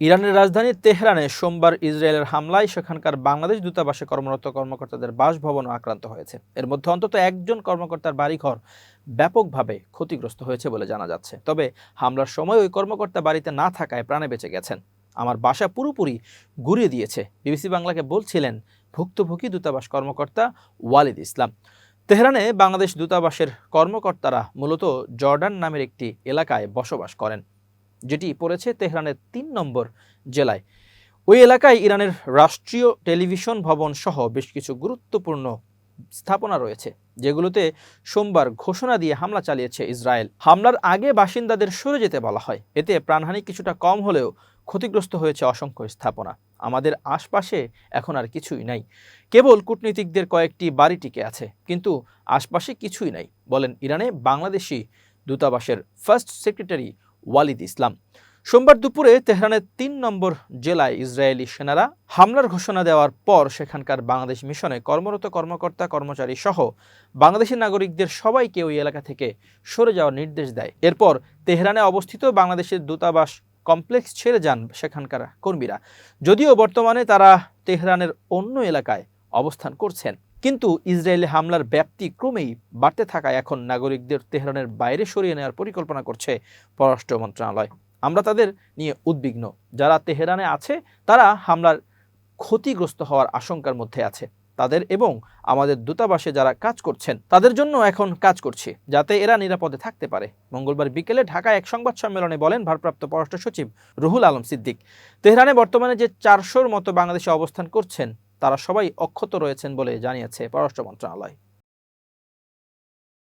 ইরানের রাজধানী তেহরানে সোমবার ইসরায়েলের হামলায় সেখানকার বাংলাদেশ দূতাবাসে কর্মরত কর্মকর্তাদের বাসভবনও আক্রান্ত হয়েছে। এর মধ্যে অন্তত একজন কর্মকর্তার বাড়িঘর ব্যাপকভাবে ক্ষতিগ্রস্ত হয়েছে বলে জানা যাচ্ছে। তবে হামলার সময় ওই কর্মকর্তা বাড়িতে না থাকায় প্রাণে বেঁচে গেছেন। আমার বাসা পুরোপুরি গুড়িয়ে দিয়েছে, বিবিসি বাংলাকে বলছিলেন ভুক্তভোগী দূতাবাস কর্মকর্তা ওয়ালিদ ইসলাম। তেহরানে বাংলাদেশ দূতাবাসের কর্মকর্তারা মূলত জর্ডান নামের একটি এলাকায় বসবাস করেন। যেটি পড়েছে তেহরানের তিন নম্বর জেলায়। ওই এলাকায় ইরানের রাষ্ট্রীয় টেলিভিশন ভবন সহ বেশ কিছু গুরুত্বপূর্ণ স্থাপনা রয়েছে, যেগুলোতে সোমবার ঘোষণা দিয়ে হামলা চালিয়েছে ইসরায়েল। হামলার আগে বাসিন্দাদের সরে যেতে বলা হয়। এতে প্রাণহানি কিছুটা কম হলেও ক্ষতিগ্রস্ত হয়েছে অসংখ্য স্থাপনা। আমাদের আশপাশে এখন আর কিছুই নাই। কেবল কূটনীতিকদের কয়েকটি বাড়ি টিকে আছে, কিন্তু আশপাশে কিছুই নাই, বলেন ইরানে বাংলাদেশি দূতাবাসের ফার্স্ট সেক্রেটারি ওয়ালিদ ইসলাম। সোমবার দুপুরে তেহরানের তিন নম্বর জেলায় ইসরায়েলি সেনারা হামলার ঘোষণা দেওয়ার পর সেখানকার বাংলাদেশ মিশনে কর্মরত কর্মকর্তা, কর্মচারী সহ বাংলাদেশি নাগরিকদের সবাইকে ওই এলাকা থেকে সরে যাওয়ার নির্দেশ দেয়। এরপর তেহরানে অবস্থিত বাংলাদেশের দূতাবাস কমপ্লেক্স ছেড়ে যান সেখানকার কর্মীরা। যদিও বর্তমানে তারা তেহরানের অন্য এলাকায় অবস্থান করছেন। কিন্তু ইসরায়েলি হামলার ব্যাপ্তি ক্রমেই বাড়তে থাকায় এখন নাগরিকদের তেহরানের বাইরে সরিয়ে নেওয়ার পরিকল্পনা করছে পররাষ্ট্র মন্ত্রণালয়। আমরা তাদের নিয়ে উদ্বিগ্ন। যারা তেহরানে আছে, তারা হামলার ক্ষতিগ্রস্ত হওয়ার আশঙ্কার মধ্যে আছে। তাদের এবং আমাদের দূতাবাসে যারা কাজ করছেন, তাদের জন্য এখন কাজ করছি, যাতে এরা নিরাপদে থাকতে পারে। মঙ্গলবার বিকেলে ঢাকায় এক সংবাদ সম্মেলনে বলেন ভারপ্রাপ্ত পররাষ্ট্র সচিব রুহুল আলম সিদ্দিক, তেহরানে বর্তমানে যে চারশোর মতো বাংলাদেশে অবস্থান করছেন তারা সবাই অক্ষত রয়েছেন বলে জানিয়েছে পররাষ্ট্র মন্ত্রণালয়।